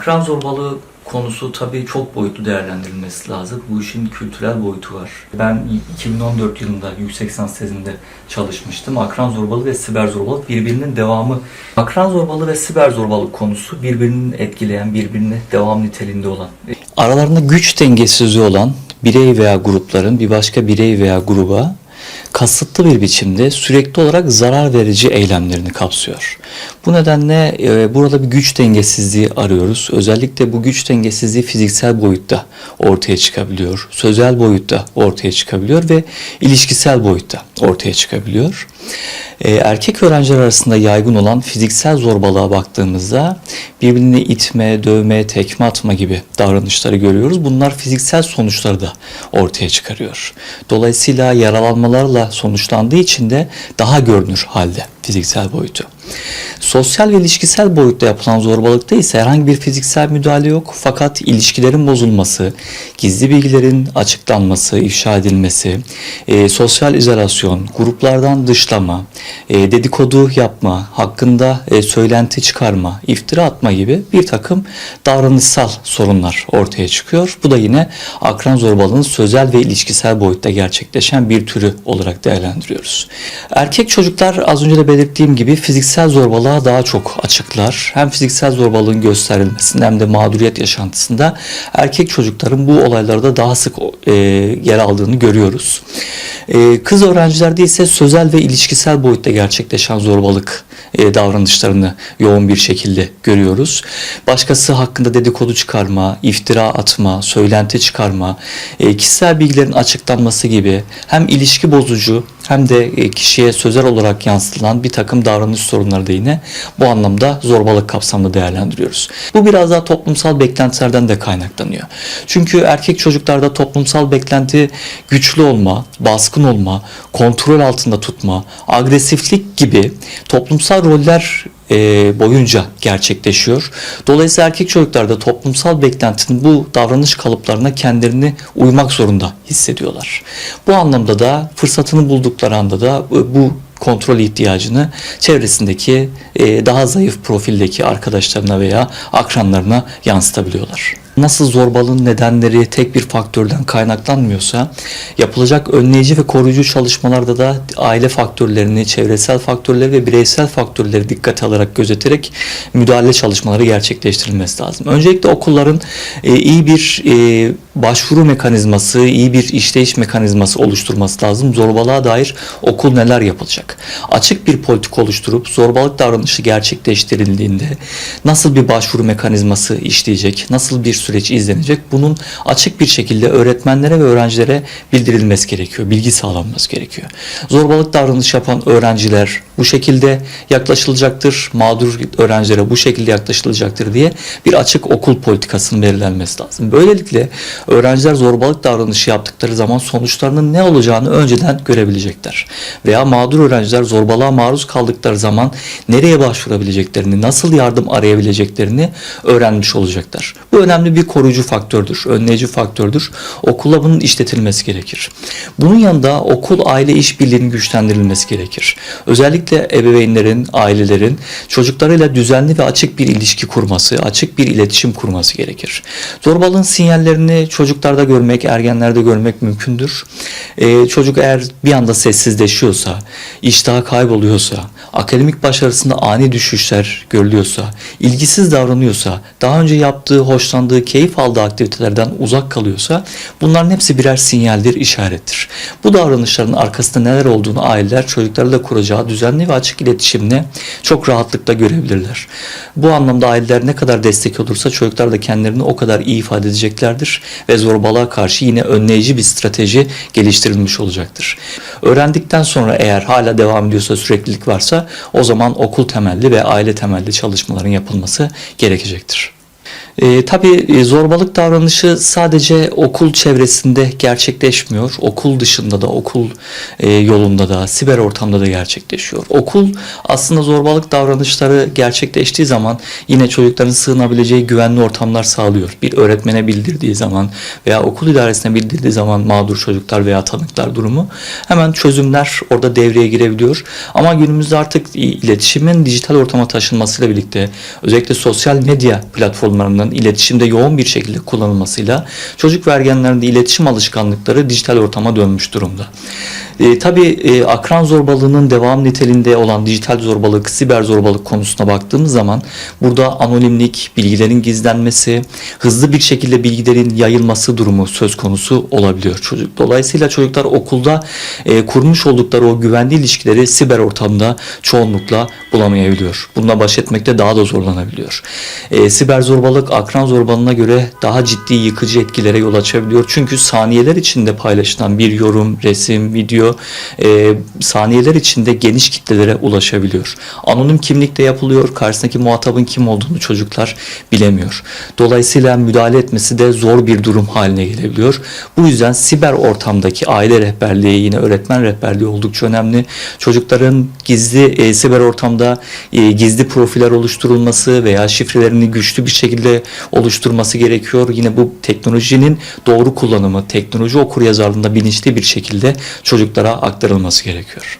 Akran zorbalığı konusu tabii çok boyutlu değerlendirilmesi lazım. Bu işin kültürel boyutu var. Ben 2014 yılında yüksek lisans tezinde çalışmıştım. Akran zorbalığı ve siber zorbalık birbirinin devamı. Akran zorbalığı ve siber zorbalık konusu birbirini etkileyen, birbirine devam niteliğinde olan. Aralarında güç dengesizliği olan birey veya grupların bir başka birey veya gruba kasıtlı bir biçimde sürekli olarak zarar verici eylemlerini kapsıyor. Bu nedenle e, burada bir güç dengesizliği arıyoruz. Özellikle bu güç dengesizliği fiziksel boyutta ortaya çıkabiliyor, sözel boyutta ortaya çıkabiliyor ve ilişkisel boyutta ortaya çıkabiliyor. E, erkek öğrenciler arasında yaygın olan fiziksel zorbalığa baktığımızda birbirini itme, dövme, tekme atma gibi davranışları görüyoruz. Bunlar fiziksel sonuçları da ortaya çıkarıyor. Dolayısıyla yaralanmalarla sonuçlandığı için de daha görünür halde fiziksel boyutu. Sosyal ve ilişkisel boyutta yapılan zorbalıkta ise herhangi bir fiziksel müdahale yok fakat ilişkilerin bozulması, gizli bilgilerin açıklanması, ifşa edilmesi, e, sosyal izolasyon, gruplardan dışlama, e, dedikodu yapma, hakkında e, söylenti çıkarma, iftira atma gibi bir takım davranışsal sorunlar ortaya çıkıyor. Bu da yine akran zorbalığının sözel ve ilişkisel boyutta gerçekleşen bir türü olarak değerlendiriyoruz. Erkek çocuklar az önce de belirttiğim gibi fiziksel zorbalığa daha çok açıklar. Hem fiziksel zorbalığın gösterilmesinde hem de mağduriyet yaşantısında erkek çocukların bu olaylarda daha sık e, yer aldığını görüyoruz. E, kız öğrencilerde ise sözel ve ilişkisel boyutta gerçekleşen zorbalık e, davranışlarını yoğun bir şekilde görüyoruz. Başkası hakkında dedikodu çıkarma, iftira atma, söylenti çıkarma, e, kişisel bilgilerin açıklanması gibi hem ilişki bozucu hem de e, kişiye sözel olarak yansıtılan bir takım davranış sorunları da yine bu anlamda zorbalık kapsamında değerlendiriyoruz. Bu biraz daha toplumsal beklentilerden de kaynaklanıyor. Çünkü erkek çocuklarda toplumsal beklenti güçlü olma, baskın olma, kontrol altında tutma, agresiflik gibi toplumsal roller e, boyunca gerçekleşiyor. Dolayısıyla erkek çocuklarda toplumsal beklentinin bu davranış kalıplarına kendilerini uymak zorunda hissediyorlar. Bu anlamda da fırsatını buldukları anda da e, bu kontrol ihtiyacını çevresindeki e, daha zayıf profildeki arkadaşlarına veya akranlarına yansıtabiliyorlar. Nasıl zorbalığın nedenleri tek bir faktörden kaynaklanmıyorsa yapılacak önleyici ve koruyucu çalışmalarda da aile faktörlerini, çevresel faktörleri ve bireysel faktörleri dikkate alarak gözeterek müdahale çalışmaları gerçekleştirilmesi lazım. Öncelikle okulların e, iyi bir e, başvuru mekanizması, iyi bir işleyiş mekanizması oluşturması lazım. Zorbalığa dair okul neler yapılacak? Açık bir politik oluşturup zorbalık davranışı gerçekleştirildiğinde nasıl bir başvuru mekanizması işleyecek? Nasıl bir süreç izlenecek? Bunun açık bir şekilde öğretmenlere ve öğrencilere bildirilmesi gerekiyor. Bilgi sağlanması gerekiyor. Zorbalık davranışı yapan öğrenciler bu şekilde yaklaşılacaktır. Mağdur öğrencilere bu şekilde yaklaşılacaktır diye bir açık okul politikasının belirlenmesi lazım. Böylelikle öğrenciler zorbalık davranışı yaptıkları zaman sonuçlarının ne olacağını önceden görebilecekler. Veya mağdur öğrenciler zorbalığa maruz kaldıkları zaman nereye başvurabileceklerini, nasıl yardım arayabileceklerini öğrenmiş olacaklar. Bu önemli bir koruyucu faktördür, önleyici faktördür. Okulla bunun işletilmesi gerekir. Bunun yanında okul aile işbirliğinin güçlendirilmesi gerekir. Özellikle ebeveynlerin, ailelerin çocuklarıyla düzenli ve açık bir ilişki kurması, açık bir iletişim kurması gerekir. Zorbalığın sinyallerini çocuklarda görmek, ergenlerde görmek mümkündür. Ee, çocuk eğer bir anda sessizleşiyorsa, iştahı kayboluyorsa, akademik başarısında ani düşüşler görülüyorsa, ilgisiz davranıyorsa, daha önce yaptığı, hoşlandığı, keyif aldığı aktivitelerden uzak kalıyorsa bunların hepsi birer sinyaldir, işarettir. Bu davranışların arkasında neler olduğunu aileler çocuklarla kuracağı düzenli ve açık iletişimle çok rahatlıkla görebilirler. Bu anlamda aileler ne kadar destek olursa çocuklar da kendilerini o kadar iyi ifade edeceklerdir ve zorbalığa karşı yine önleyici bir strateji geliştirilmiş olacaktır. Öğrendikten sonra eğer hala devam ediyorsa süreklilik varsa o zaman okul temelli ve aile temelli çalışmaların yapılması gerekecektir. E, tabii zorbalık davranışı sadece okul çevresinde gerçekleşmiyor. Okul dışında da, okul e, yolunda da, siber ortamda da gerçekleşiyor. Okul aslında zorbalık davranışları gerçekleştiği zaman yine çocukların sığınabileceği güvenli ortamlar sağlıyor. Bir öğretmene bildirdiği zaman veya okul idaresine bildirdiği zaman mağdur çocuklar veya tanıklar durumu hemen çözümler orada devreye girebiliyor. Ama günümüzde artık iletişimin dijital ortama taşınmasıyla birlikte özellikle sosyal medya platformlarından araçlarının iletişimde yoğun bir şekilde kullanılmasıyla çocuk ve ergenlerin de iletişim alışkanlıkları dijital ortama dönmüş durumda. E, tabii e, akran zorbalığının devam niteliğinde olan dijital zorbalık, siber zorbalık konusuna baktığımız zaman burada anonimlik, bilgilerin gizlenmesi, hızlı bir şekilde bilgilerin yayılması durumu söz konusu olabiliyor çocuk. Dolayısıyla çocuklar okulda e, kurmuş oldukları o güvenli ilişkileri siber ortamda çoğunlukla bulamayabiliyor. Bununla baş etmekte daha da zorlanabiliyor. E, siber zorbalık akran zorbalığına göre daha ciddi yıkıcı etkilere yol açabiliyor. Çünkü saniyeler içinde paylaşılan bir yorum, resim, video e, saniyeler içinde geniş kitlelere ulaşabiliyor. Anonim kimlikle yapılıyor. Karşısındaki muhatabın kim olduğunu çocuklar bilemiyor. Dolayısıyla müdahale etmesi de zor bir durum haline gelebiliyor. Bu yüzden siber ortamdaki aile rehberliği yine öğretmen rehberliği oldukça önemli. Çocukların gizli e, siber ortamda e, gizli profiller oluşturulması veya şifrelerini güçlü bir şekilde oluşturması gerekiyor. Yine bu teknolojinin doğru kullanımı, teknoloji okuryazarlığında bilinçli bir şekilde çocuklara aktarılması gerekiyor.